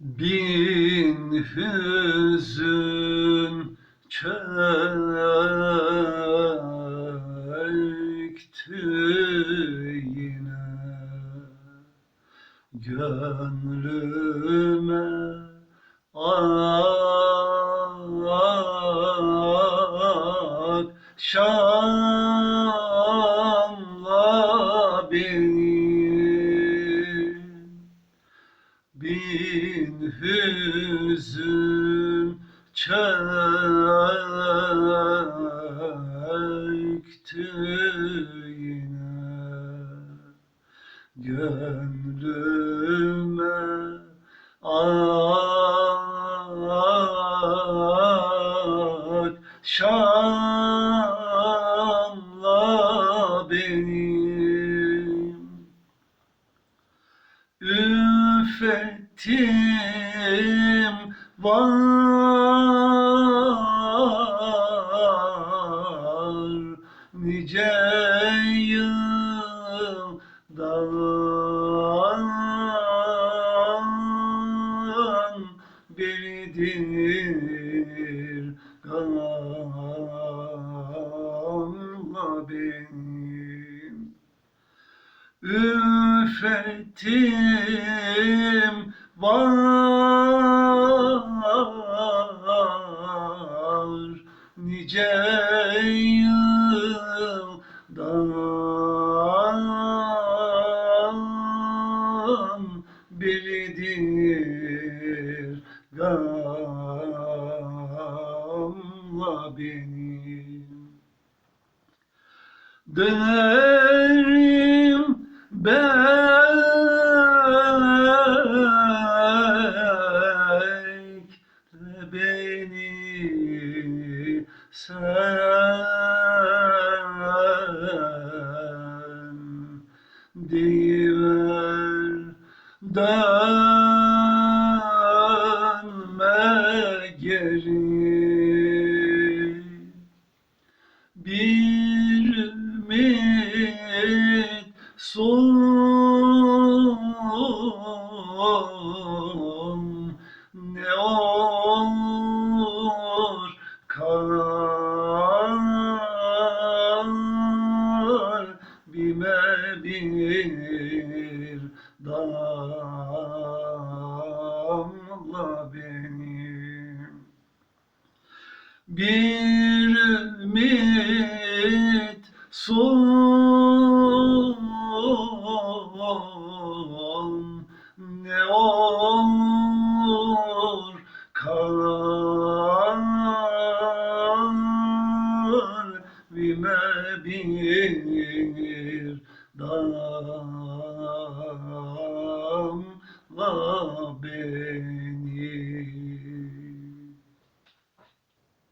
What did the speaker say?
Bin hüzün çöktü yine. Gönlüme bin hüzün çöktü yine. Gönlüme akşamla Üfettim var nice yıldan beridir. Gamla benim Üfettim var. Nice yıldan beridir gamla benim. Dönerim bekle beni sen deyiver dönme geri. Bir ümit son ne olur kalbime bir damla benim. Bir ümit son bir dam